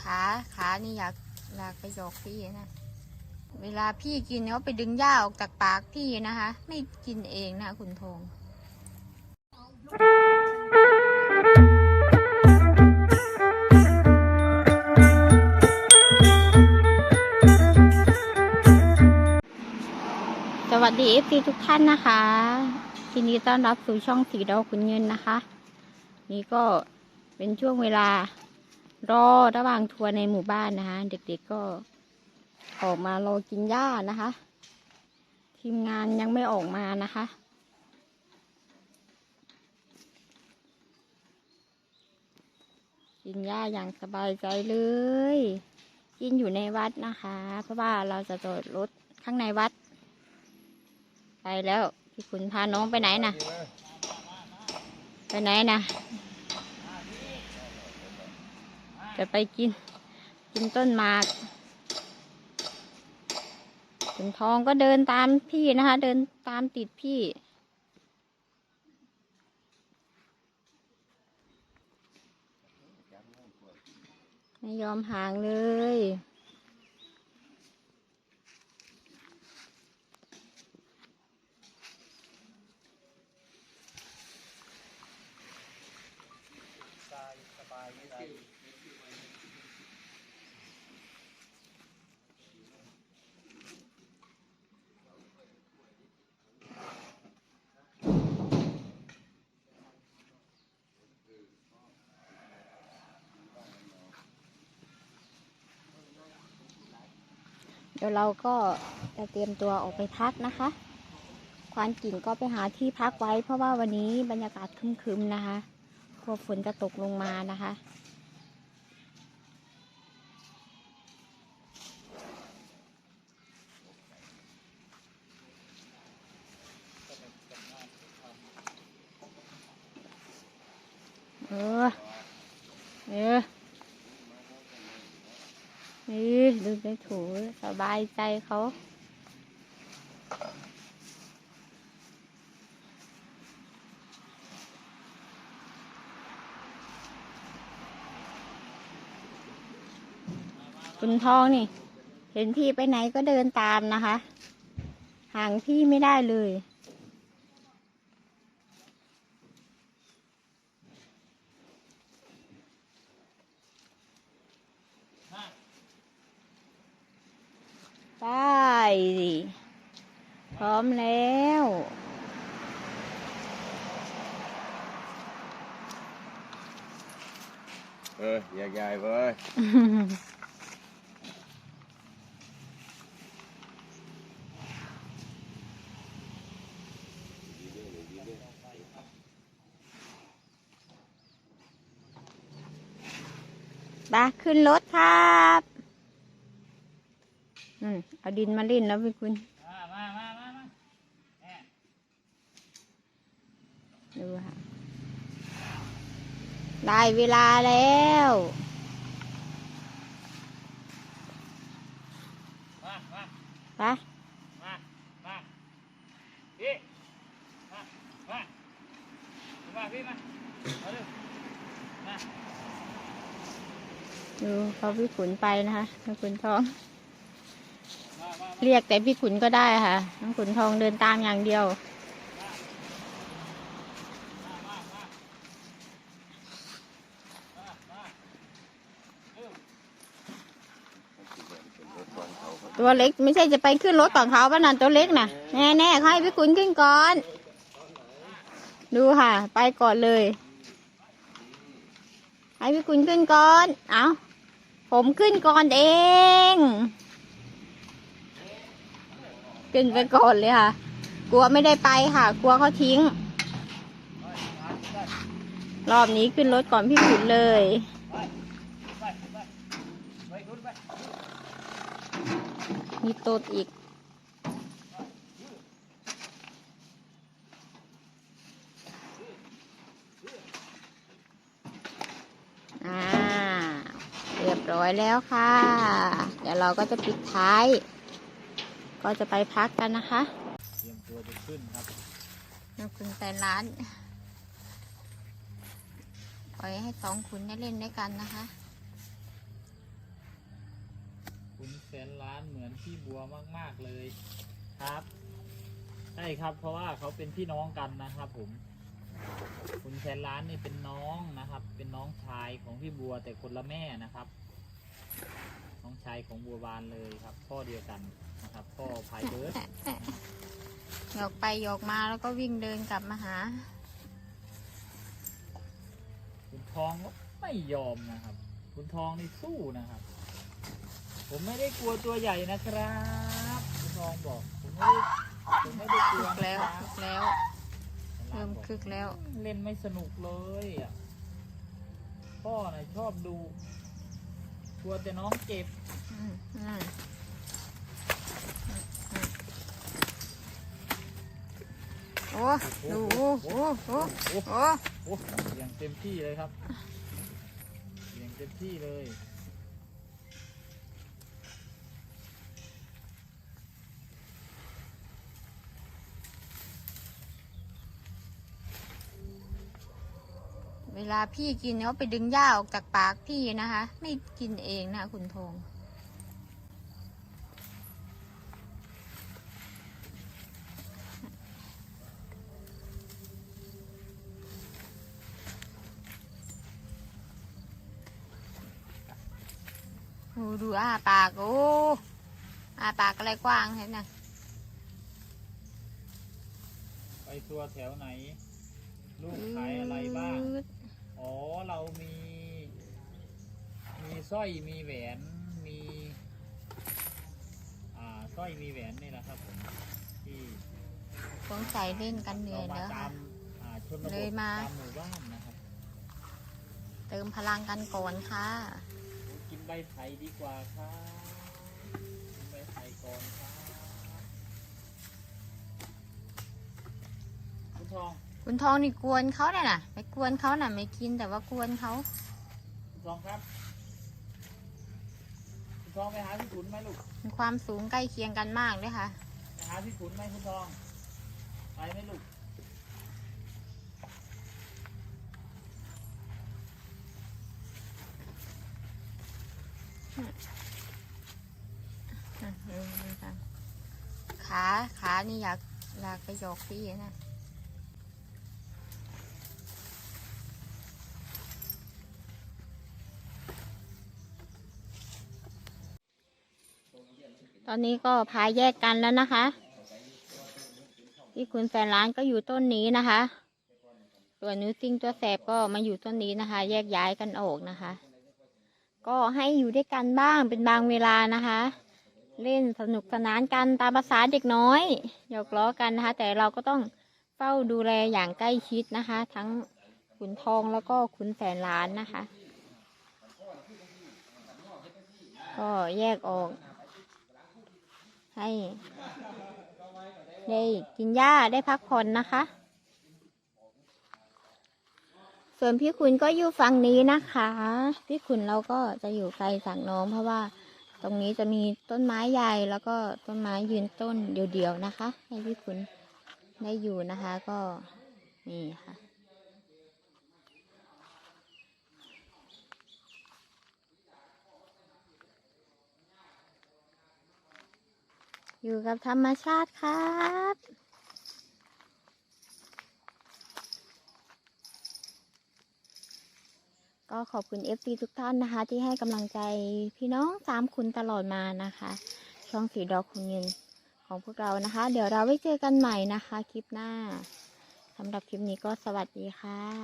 ขาขานี่อยากอยากไปหยอกพี่นะ เวลาพี่กินเขาไปดึงหญ้าออกจากปากพี่นะคะ ไม่กินเองนะคุณทงสวัสดีเอฟซีทุกท่านนะคะทีนี้ต้อนรับสู่ช่องสีดาวขุนเงินนะคะ นี่ก็เป็นช่วงเวลารอระหว่างทัวร์ในหมู่บ้านนะคะ เด็กๆก็ออกมารอกินหญ้านะคะ ทีมงานยังไม่ออกมานะคะ กินหญ้าอย่างสบายใจเลย กินอยู่ในวัดนะคะ เพราะว่าเราจะจอดรถข้างในวัด ไปแล้วพี่คุณพาน้องไปไหนนะ ไปไหนนะจะไปกิน กินต้นหมากคุณทองก็เดินตามพี่นะคะ เดินตามติดพี่ไม่ยอมห่างเลย เดี๋ยวเราก็จะเตรียมตัวออกไปพักนะคะ ควานกิ่งก็ไปหาที่พักไว้ เพราะว่าวันนี้บรรยากาศครึมๆนะคะ ลัวฝนจะตกลงมานะคะ เออ เออนี่ดูในถูสบายใจเขา คุณทองนี่ เห็นพี่ไปไหนก็เดินตามนะคะ ห่างพี่ไม่ได้เลย ไปสิพร้อมแล้วเออแยกย้ายเว้ยไป ขึ้นรถครับอืมเอาดินมาเล่นแล้วพี่คุณมามามามามาดูค่ะ ได้เวลาแล้วมามาไปมามาพี่มามามาพี่มาเอาเร็วมา ดูเขาพี่ขุนไปนะคะน้องขุนทอง เรียกแต่พี่ขุนก็ได้ค่ะน้องขุนทองเดินตามอย่างเดียว ตัวเล็กไม่ใช่จะไปขึ้นรถก่อนเขาป่ะนั่นตัวเล็กน่ะแน่แน่ๆเขาให้พี่ขุนขึ้นก่อน ดูค่ะ ไปก่อนเลย ให้พี่ขุนขึ้นก่อน เอา ผมขึ้นก่อนเอง ขึ้นไปก่อนเลยค่ะ กลัวไม่ได้ไปค่ะ กลัวเขาทิ้ง รอบนี้ขึ้นรถก่อนพี่ขุนเลยมีตดอีก อ่า เรียบร้ อยแล้วค่ะ เดี๋ยวเราก็จะปิดท้าย ก็จะไปพักกันนะคะ เตรียมตัวจะขึ้นครับนักคุณไปร้านล่อยให้สองขุนได้เล่นด้วยกันนะคะคุณแสนล้านเหมือนพี่บัวมาก ๆ เลยครับ ใช่ครับ เพราะว่าเขาเป็นพี่น้องกันนะครับผมคุณแสนล้านนี่เป็นน้องนะครับ เป็นน้องชายของพี่บัวแต่คนละแม่นะครับ น้องชายของบัวบานเลยครับพ่อเดียวกันนะครับพ่อพายเบิร์ดหยอกไปหยอกมาแล้วก็วิ่งเดินกลับมาหาคุณทองก็ไม่ยอมนะครับ คุณทองนี่สู้นะครับ ผมไม่ได้กลัวตัวใหญ่นะครับ คุณทองบอกผมไม่ได้ผมไม่ได้กลัคึวกแล้วนะครับคึกแล้วเริ่มคึกแล้ว เล่นไม่สนุกเลยอะพ่อน่ะชอบดูก ลัวแต่น้องเจ็บอืมอืมโอ้ดูโอ้โอ้โอ้โอ้โอ้โอ้อย่างเต็มที่เลยครับอย่างเต็มที่เลย เวลาพี่กินเขาไปดึงหญ้าออกจากปากพี่นะคะ ไม่กินเองนะคุณทองดูดูอ้าปาก โอ้อ้าปากอะไรกว้างเห็นนะไปตัวแถวไหน ลูกขายอะไรบ้าง อืดอ๋อเรามี มีสร้อยมีแหวนมีอ่าสร้อยมีแหวนนี่แหละครับผมที่สงสัยเล่นกันเหนื่เราอยมาแล้วตาค่ะ มอ่าชนบเลทยมา ตามหมู่บ้านนะครับ เติมพลังกันก่อนค่ะ กินใบไผ่ดีกว่าครับกินใบไผ่ก่อนครับคุณทอง คุณทองนี่กวนเขาเนี่ยนะไม่กวนเขาน่ะไม่กินแต่ว่ากวนเขาคุณทองครับคุณทองไปหาพี่ขุนไหมลูกมีความสูงใกล้เคียงกันมากเลยค่ะ ไปหาพี่ขุนไหมคุณทอง ไปไหมลูกอะเออดูค่ะขาขานี่อยากอยากไปหยอกพี่นะ ตอนนี้ก็พาแยกกันแล้วนะคะ ที่คุณแฟนร้านก็อยู่ต้นนี้นะคะตัวนิ้วซิงตัวแสบก็มาอยู่ต้นนี้นะคะ แยกย้ายกันออกนะคะ ก็ให้อยู่ด้วยกันบ้างเป็นบางเวลานะคะ เล่นสนุกสนานกันตามภาษาเด็กน้อยหยอกล้อกันนะคะ แต่เราก็ต้องเฝ้าดูแลอย่างใกล้ชิดนะคะ ทั้งขุนทองแล้วก็ขุนแสนล้านนะคะ ก็แยกออก ให้ได้กินหญ้าได้พักผ่อนนะคะ ส่วนพี่ขุนก็อยู่ฝั่งนี้นะคะ พี่ขุนเราก็จะอยู่ไกลจากน้องเพราะว่าตรงนี้จะมีต้นไม้ใหญ่แล้วก็ต้นไม้ยืนต้นเดียวๆนะคะ ให้พี่ขุนได้อยู่นะคะก็นี่ค่ะ อยู่กับธรรมชาติครับก็ขอบคุณ FC ทุกท่านนะคะ ที่ให้กำลังใจพี่น้องสามคุณตลอดมานะคะ ช่องสีดอกคุณเงินของพวกเรานะคะ เดี๋ยวเราไว้เจอกันใหม่นะคะ คลิปหน้าสำหรับคลิปนี้ก็สวัสดีค่ะ